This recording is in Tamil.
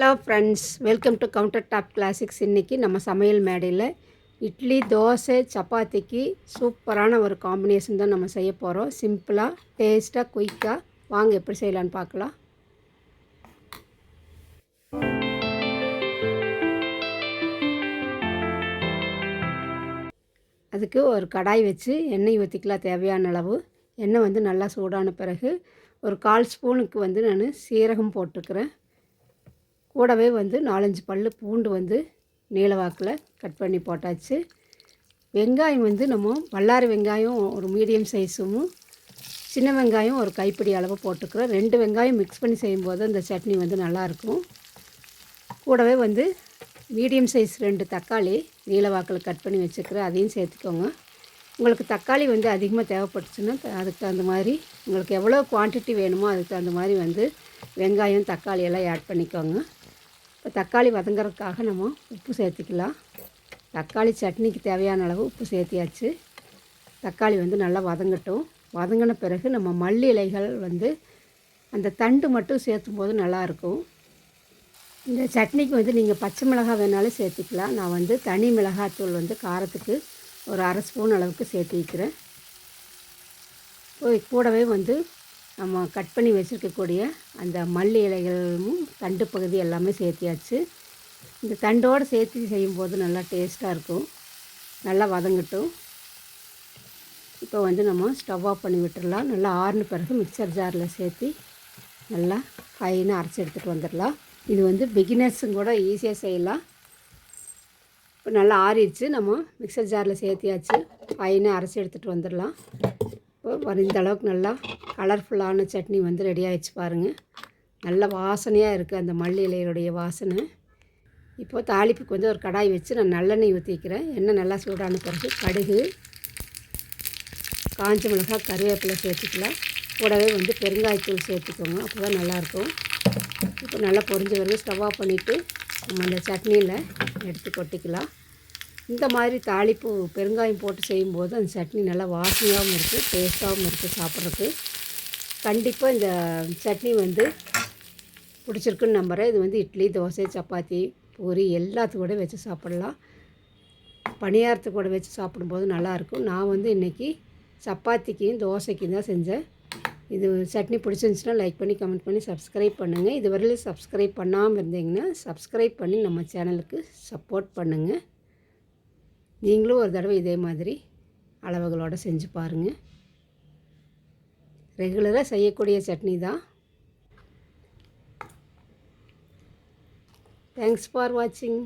Hello friends welcome to counter top classics இன்றைக்கி நம்ம சமையல் மேடையில் இட்லி தோசை சப்பாத்திக்கு சூப்பரான ஒரு காம்பினேஷன் தான் நம்ம செய்ய போகிறோம் சிம்பிளாக டேஸ்ட்டாக குயிக்காக வாங்க எப்படி செய்யலான்னு பார்க்கலாம். அதுக்கு ஒரு கடாய் வச்சு எண்ணெய் ஊற்றிக்கலாம் தேவையான அளவு. எண்ணெய் வந்து நல்லா சூடான பிறகு ஒரு கால் ஸ்பூனுக்கு வந்து நான் சீரகம் போட்டுக்கிறேன். கூடவே வந்து நாலஞ்சு பல் பூண்டு வந்து நீளவாக்கில் கட் பண்ணி போட்டாச்சு. வெங்காயம் வந்து நம்ம வல்லாறு வெங்காயம் ஒரு மீடியம் சைஸும் சின்ன வெங்காயம் ஒரு கைப்பிடி அளவு போட்டுக்கிறோம். ரெண்டு வெங்காயம் மிக்ஸ் பண்ணி செய்யும்போது அந்த சட்னி வந்து நல்லாயிருக்கும். கூடவே வந்து மீடியம் சைஸ் ரெண்டு தக்காளி நீளவாக்கில் கட் பண்ணி வச்சுக்கிறேன். அதையும் சேர்த்துக்கோங்க. உங்களுக்கு தக்காளி வந்து அதிகமாக தேவைப்பட்டுச்சுன்னா அதுக்கு தகுந்த மாதிரி உங்களுக்கு எவ்வளோ குவான்டிட்டி வேணுமோ அதுக்கு தகுந்த மாதிரி வந்து வெங்காயம் தக்காளி எல்லாம் ஆட் பண்ணிக்கோங்க. இப்போ தக்காளி வதங்குறதுக்காக நம்ம உப்பு சேர்த்துக்கலாம். தக்காளி சட்னிக்கு தேவையான அளவு உப்பு சேர்த்தியாச்சு. தக்காளி வந்து நல்லா வதங்கட்டும். வதங்கின பிறகு நம்ம மல்லி இலைகள் வந்து அந்த தண்டு மட்டும் சேர்த்தும் போது நல்லாயிருக்கும். இந்த சட்னிக்கு வந்து நீங்கள் பச்சை மிளகாய் வேணாலும் சேர்த்துக்கலாம். நான் வந்து தனி மிளகாத்தூள் வந்து காரத்துக்கு ஒரு அரை ஸ்பூன் அளவுக்கு சேர்த்து வைக்கிறேன். கூடவே வந்து நம்ம கட் பண்ணி வச்சுருக்கக்கூடிய அந்த மல்லி இலைகளும் தண்டு பகுதி எல்லாமே சேர்த்தியாச்சு. இந்த தண்டோடு சேர்த்து செய்யும்போது நல்லா டேஸ்ட்டாக இருக்கும். நல்லா வதங்கட்டும். இப்போ வந்து நம்ம ஸ்டவ் ஆஃப் பண்ணி விட்டுடலாம் நல்லா ஆறுன பிறகு மிக்சர் ஜாரில் சேர்த்து நல்லா ஃபைனாக அரைச்சி எடுத்துகிட்டு வந்துடலாம். இது வந்து பிகினர்ஸும் கூட ஈஸியாக செய்யலாம். இப்போ நல்லா ஆறிடுச்சு. நம்ம மிக்சர் ஜாரில் சேர்த்தியாச்சு. ஃபைனாக அரைச்சி எடுத்துகிட்டு வந்துடலாம். இப்போ இந்த அளவுக்கு நல்லா கலர்ஃபுல்லான சட்னி வந்து ரெடி ஆகிடுச்சு பாருங்கள் நல்ல வாசனையாக இருக்குது அந்த மல்லி இலையுடைய வாசனை. இப்போது தாளிப்புக்கு வந்து ஒரு கடாய் வச்சு நான் நல்லெண்ணெய் ஊற்றிக்கிறேன் எண்ணெய் நல்லா சூடான பிறகு கடுகு காஞ்ச மிளகாய் கருவேப்பிலை சேர்த்துக்கலாம். கூடவே வந்து பெருங்காயத்தூள் சேர்த்துக்கோங்க அப்போ தான் நல்லாயிருக்கும். இப்போ நல்லா பொறிஞ்ச வரைக்கும் ஸ்டவ் ஆஃப் பண்ணிவிட்டு நம்ம அந்த சட்னியில் எடுத்து கொட்டிக்கலாம். இந்த மாதிரி தாளிப்பு பெருங்காயம் போட்டு செய்யும்போது அந்த சட்னி நல்லா வாசனையாகவும் இருக்குது டேஸ்ட்டாகவும் இருக்குது சாப்பிட்றதுக்கு. கண்டிப்பாக இந்த சட்னி வந்து பிடிச்சிருக்குன்னு நம்புகிறேன் இது வந்து இட்லி தோசை சப்பாத்தி பூரி எல்லாத்து கூட வச்சு சாப்பிட்லாம். பணியாரத்து கூட வச்சு சாப்பிடும்போது நல்லாயிருக்கும் நான் வந்து இன்றைக்கி சப்பாத்திக்கும் தோசைக்கும் தான் செஞ்சேன். இது சட்னி பிடிச்சிருந்துச்சுன்னா லைக் பண்ணி கமெண்ட் பண்ணி சப்ஸ்கிரைப் பண்ணுங்கள் இதுவரையிலும் சப்ஸ்கிரைப் பண்ணாமல் இருந்தீங்கன்னா சப்ஸ்கிரைப் பண்ணி நம்ம சேனலுக்கு சப்போர்ட் பண்ணுங்கள் நீங்களும் ஒரு தடவை இதே மாதிரி அளவுகளோடு செஞ்சு பாருங்கள் ரெகுலராக செய்யக்கூடிய சட்னி தான். தேங்க்ஸ் ஃபார் வாட்சிங்